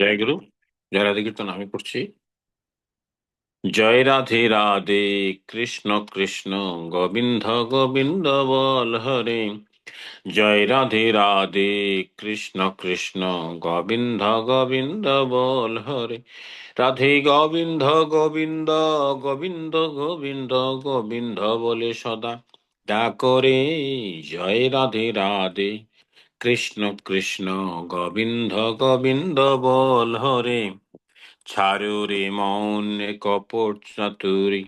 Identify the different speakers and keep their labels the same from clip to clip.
Speaker 1: জয় গুরু, জয় রাধে কীর্তন আমি করছি। জয় রাধে রাধে, কৃষ্ণ কৃষ্ণ, গোবিন্দ গোবিন্দ বল হরে। জয় রাধে রাধে, কৃষ্ণ কৃষ্ণ, গোবিন্দ গোবিন্দ বল হরে। রাধে গোবিন্দ গোবিন্দ গোবিন্দ গোবিন্দ গোবিন্দ বলে সদা। ডাকরে জয় রাধে রাধে। কৃষ্ণ কৃষ্ণ গোবিন্দ গোবিন্দ বল হরে। ছাড়ু রে মৌন কপট চাতুরি,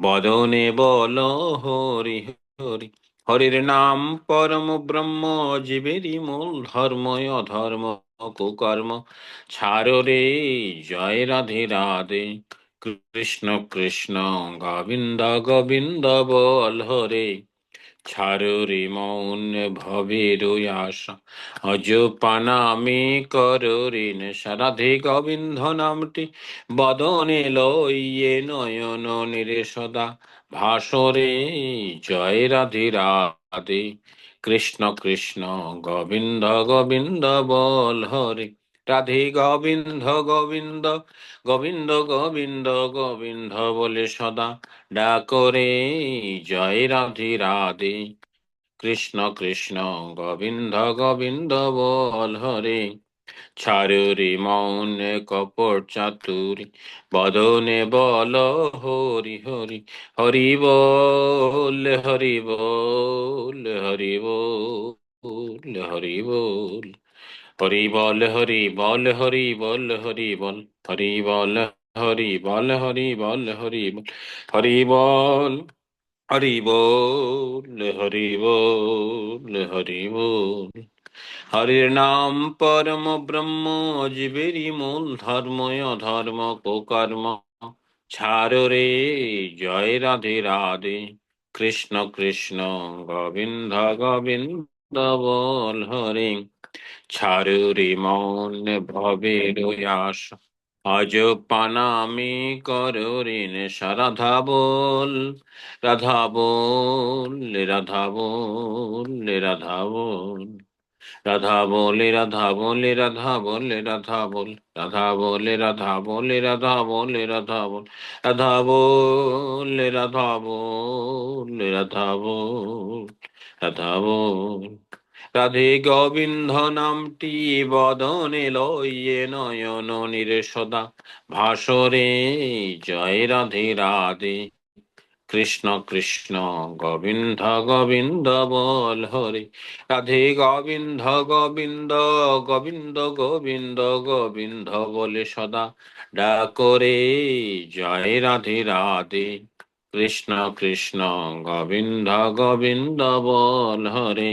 Speaker 1: বদনে বল হরি হরি। হরির নাম পরম ব্রহ্ম, জীবেরই মূল ধর্ময় অধর্ম, কুকর্ম। ছাড়ো রে জয় রাধে রাধে। কৃষ্ণ কৃষ্ণ গোবিন্দ গোবিন্দ বল হরে। ছাড়ো রে মৌন ভবের আশা। অজ পানামি রে নেশা গোবিন্দ নামটি। বদনে লইয়ে নয়ন নিরে সদা। ভাসরে জয় রাধে রাধে। কৃষ্ণ কৃষ্ণ গোবিন্দ গোবিন্দ বল হরে। রাধে গোবিন্দ গোবিন্দ গোবিন্দ গোবিন্দ গোবিন্দ বলে সদা ডাকরে জয় রাধে রাধে। কৃষ্ণ কৃষ্ণ গোবিন্দ গোবিন্দ বল হরে। ছাড়ুরি মৌন কপট চাতুরি, বদনে বল হরি হরি। হরি বল হরি বল হরি বল হরি বল। হরি বল হরি বল হরি বল হরি বল হরি বল হরি বল হরি বল হরি বল হরি বল হরি বল হরি বল হরি বল হরির নাম পরম ব্রহ্ম জীবেরই মূল ধর্ম অধর্ম কুকর্ম ছাড় রে জয় রাধে রাধে কৃষ্ণ কৃষ্ণ গোবিন্দ গোবিন্দ বল হরে ছাড় রে মন ভবের আশা আজ পানামি করো ঋণ রাধা বল রাধা বল রাধা বল রাধা বল রাধা বলে রাধা বলে রাধা বলে রাধা বল রাধা বলে রাধা বলে রাধা বলে রাধা বল রাধা বলে রাধা বলে রাধা বল রাধা বল রাধে গোবিন্দ নামটি বদনে লইয়ে নয়ন নিরে সদা ভাসরে জয় রাধে রাধে। কৃষ্ণ কৃষ্ণ গোবিন্দ গোবিন্দ বল হরে। রাধে গোবিন্দ গোবিন্দ গোবিন্দ গোবিন্দ গোবিন্দ বলে সদা। ডাকরে জয় রাধে রাধে। কৃষ্ণ কৃষ্ণ গোবিন্দ গোবিন্দ বল হরে।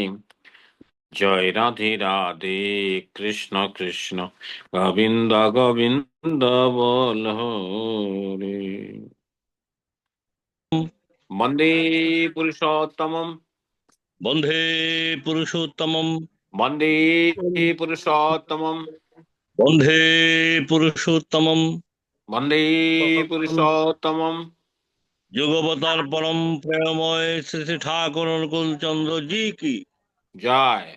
Speaker 1: জয় রাধে রাধে কৃষ্ণ কৃষ্ণ। গোবিন্দ গোবিন্দ বল হরে। বন্দে পুরুষোত্তমম।
Speaker 2: বন্ধে পুরুষোত্তমম।
Speaker 1: বন্দে পুরুষোত্তমম।
Speaker 2: বন্ধে পুরুষোত্তমম।
Speaker 1: বন্দে পুরুষোত্তমম।
Speaker 2: যুগবতার পরম প্রেমময় শ্রী ঠাকুর অনুকূল চন্দ্র জি কি?
Speaker 1: জয়।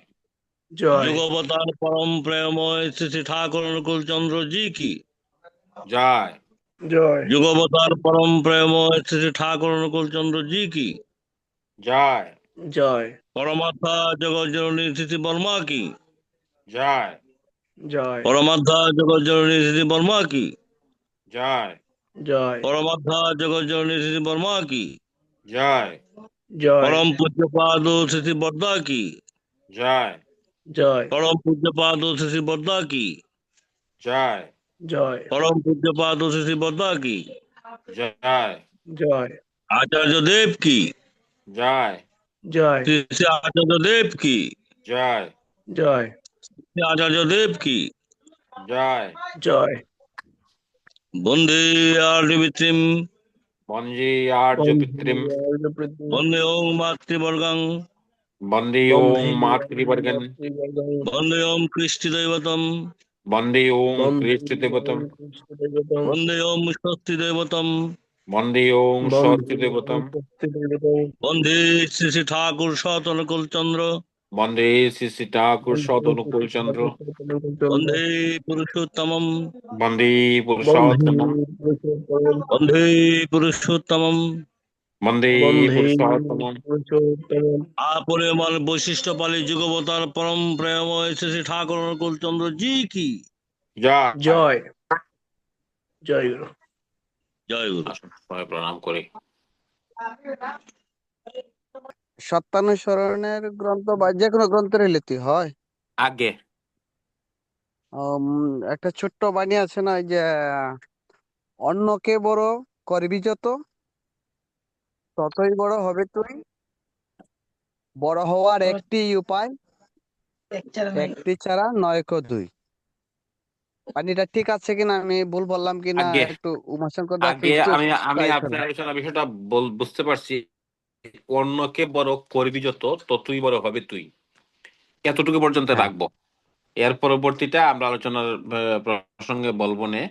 Speaker 2: যুগবতার পরম প্রেমময় শ্রী ঠাকুর অনুকূল চন্দ্র জি কি?
Speaker 1: জয়।
Speaker 3: জয়।
Speaker 2: যুগবতার পরম প্রেমময় শ্রী ঠাকুর অনুকূল চন্দ্র জি কি?
Speaker 1: জয়।
Speaker 3: জয়।
Speaker 2: পরমাত্মা জগজ্জননী শ্রী বর্মা কি?
Speaker 1: জয়।
Speaker 3: জয়।
Speaker 2: পরমাত্মা জগজ্জননী শ্রী বর্মা কি?
Speaker 1: জয়।
Speaker 3: জয়।
Speaker 2: পরমাত্মা জগজ্জননী শ্রী বর্মা কি?
Speaker 1: জয়।
Speaker 3: জয়।
Speaker 2: পরম পূজ্যপাদ শ্রী বর্দা কি?
Speaker 1: জয়।
Speaker 3: जय।
Speaker 2: परम पूज्य पाद श्री बद्दा
Speaker 1: की।
Speaker 3: जय।
Speaker 2: जय। परम पूज्य पाद श्री
Speaker 1: बद्दा
Speaker 3: की।
Speaker 2: जय। जय। आचार्य
Speaker 3: देव
Speaker 1: की।
Speaker 2: जय। जय। श्री आचार्य देव
Speaker 1: की।
Speaker 3: जय।
Speaker 2: जय। श्री आचार्य देव
Speaker 1: की।
Speaker 3: जय।
Speaker 2: जय। बंदे
Speaker 1: आर्य पितृम वंजी
Speaker 2: आर्य पितृम वंदे ओम मातृवर्गं
Speaker 1: বন্দে ওং মাতৃবর্গন।
Speaker 2: বন্দে ওম কৃষ্টি দৈবতম
Speaker 1: বন্দে ওং কৃষ্ণ দেবতম
Speaker 2: বন্দে ওম স্বস্তি দৈবতম
Speaker 1: বন্দে ওং সত্য দেবতম
Speaker 2: বন্দে শ্রী শ্রী ঠাকুর সতনকুল চন্দ্র
Speaker 1: বন্দে শ্রী শ্রী ঠাকুর সদ অনুকূল চন্দ্র
Speaker 2: বন্ধে পুরুষোত্তমম।
Speaker 1: বন্দে পুরুষোত্তম
Speaker 2: বন্ধে পুরুষোত্তমম।
Speaker 1: বন্দে
Speaker 2: আপরিমাণ বৈশিষ্ট্য পালী যুগবতার পরম প্রেমময় শ্রী ঠাকুর অনুকূল চন্দ্র জি কি?
Speaker 1: জয়।
Speaker 3: জয়। জয় গুরু।
Speaker 2: জয় গুরু।
Speaker 1: প্রণাম করি।
Speaker 4: সত্যানুসরণের গ্রন্থ বা যে কোনো গ্রন্থের লিখতে হয়?
Speaker 1: আগে।
Speaker 4: উম, একটা ছোট্ট বাণী আছে না যে অন্যকে বড় করবি যত ততই বড় হবে তুই। বড় হওয়ার একটি উপায় একটি ছাড়া নয়কো দুই। বাণীটা ঠিক আছে কিনা? আমি ভুল বললাম কিনা?
Speaker 1: আগে।
Speaker 4: একটু উমাশঙ্কর দা
Speaker 1: আগে
Speaker 4: একটু
Speaker 1: আমি আমি
Speaker 4: try
Speaker 1: আপনার
Speaker 4: করেন।
Speaker 1: বিষয়টা বল- বুঝতে পারছি। অন্যকে বড় করবি যত ততই বড় হবে তুই। এতটুকু পর্যন্ত
Speaker 4: হ্যাঁ।
Speaker 1: রাখব। এর পরবর্তীটা আমরা আলোচনার আহ, প্রসঙ্গে বলব নে।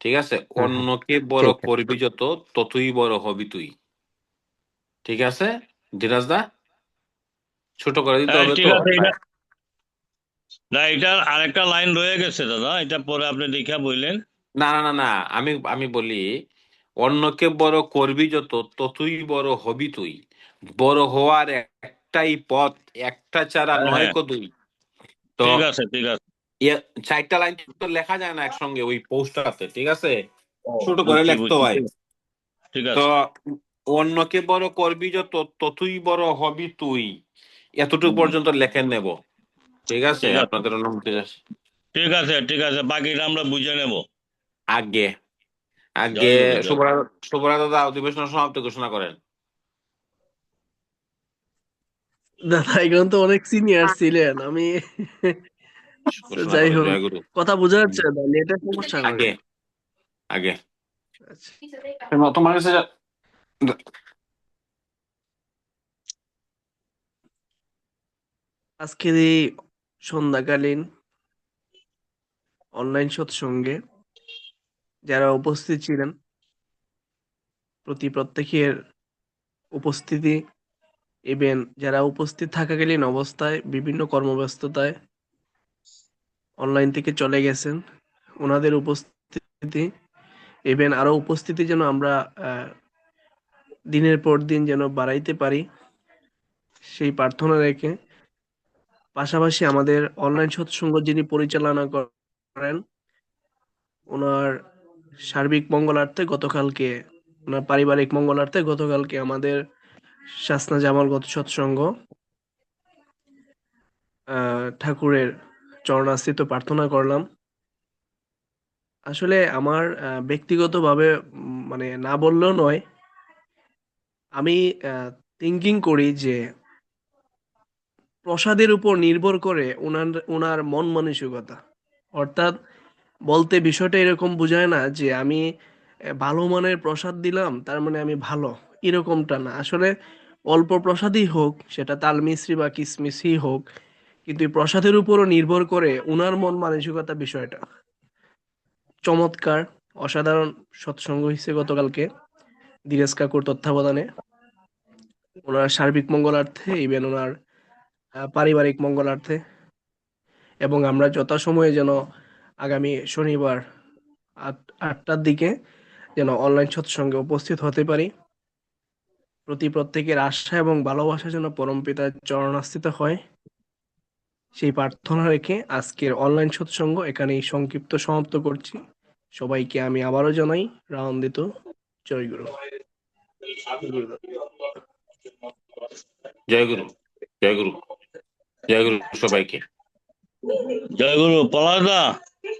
Speaker 1: ঠিক আছে?
Speaker 4: হ্যাঁ,
Speaker 1: অন্যকে বড়
Speaker 4: ঠিক আছে।
Speaker 1: করবি যত ততই বড় হবি তুই। ঠিক আছে? ধীরাজ দা ছোট করে দিতে হবে তো।
Speaker 2: আছে এটা আরেকটা লাইন রয়ে গেছে দাদা এটা পরে আপনি দেখা বললেন।
Speaker 1: না না না না আমি আমি বলি অন্যকে বড় করবি যত ততই বড় হবি তুই। বড় হওয়ার একটাই পথ একটা ছাড়া
Speaker 2: হ্যাঁ,
Speaker 1: নয়
Speaker 2: হ্যাঁ।
Speaker 1: কো দুই। তো
Speaker 2: ঠিক আছে ঠিক আছে।
Speaker 1: চারটা লাইন তো লেখা যায় না একসঙ্গে ওই পোস্টারতে ঠিক আছে? ছোট করে লিখতে হয়।
Speaker 2: ঠিক
Speaker 1: তো
Speaker 2: আছে।
Speaker 1: অন্যকে বড় করবি যত ততই বড় হবি তুই। এতটুকু পর্যন্ত লেখে নেব। ঠিক আছে? আপনাদের অনুমতি আছে।
Speaker 2: ঠিক আছে ঠিক আছে। বাকিটা আমরা বুঝে নেব।
Speaker 1: আগে আগে শুভরা শুভরা দাদা অধিবেশন সমাপ্তি ঘোষণা করেন।
Speaker 3: দাদা এখানে তো অনেক সিনিয়র ছিলেন। আমি যাই হোক কথা বোঝা যাচ্ছে না নেটের সমস্যা
Speaker 1: আগে আগে।
Speaker 3: আচ্ছা।
Speaker 1: তোমার কাছে
Speaker 3: আজকের এই সন্ধ্যাকালীন অনলাইন সৎসঙ্গে যারা উপস্থিত ছিলেন, প্রতি প্রত্যেকের উপস্থিতি ইভেন যারা উপস্থিত থাকাকালীন অবস্থায়, বিভিন্ন কর্মব্যস্ততায় অনলাইন থেকে চলে গেছেন, ওনাদের উপস্থিতি ইভেন আরও উপস্থিতি যেন আমরা দিনের পর দিন যেন বাড়াইতে পারি সেই প্রার্থনা রেখে পাশাপাশি আমাদের অনলাইন সৎসঙ্গ যিনি পরিচালনা করেন ওনার সার্বিক মঙ্গলার্থে গতকালকে ওনার পারিবারিক মঙ্গলার্থে গতকালকে আমাদের শাসনা জামালগত সৎসঙ্গ আহ, ঠাকুরের চরণাস্থিত প্রার্থনা করলাম। আসলে আমার ব্যক্তিগতভাবে মানে না বললেও নয় আমি থিঙ্কিং করি যে প্রসাদের উপর নির্ভর করে ওনার ওনার মন মানসিকতা। অর্থাৎ বলতে বিষয়টা এরকম বোঝায় না যে আমি ভালো মানের প্রসাদ দিলাম, তার মানে আমি ভালো। এরকমটা না। আসলে অল্প প্রসাদই হোক, সেটা তাল মিশ্রি বা কিসমিসই হোক, কিন্তু প্রসাদের উপরও নির্ভর করে ওনার মন মানসিকতা বিষয়টা। চমৎকার, অসাধারণ সৎসঙ্গ হয়েছে গতকালকে ধীরেজ কাকুর তত্ত্বাবধানে। ওনার সার্বিক মঙ্গলার্থে ইভেন ওনার পারিবারিক মঙ্গলার্থে। এবং আমরা যথাসময়ে যেন আগামী শনিবার আটটার দিকে যেন অনলাইন সৎসঙ্গে উপস্থিত হতে পারি। প্রতি প্রত্যেকের আশা এবং ভালোবাসা যেন পরমপিতার চরণাস্থিত হয়। সেই প্রার্থনা রেখে আজকের অনলাইন সৎসঙ্গ এখানেই সংক্ষিপ্ত সমাপ্ত করছি। সবাইকে আমি আবারও জানাই রাউন্দিত জয় গুরু।
Speaker 1: জয় গুরু জয় গুরু জয় গুরু সবাইকে।
Speaker 2: জয় গুরু পলাদা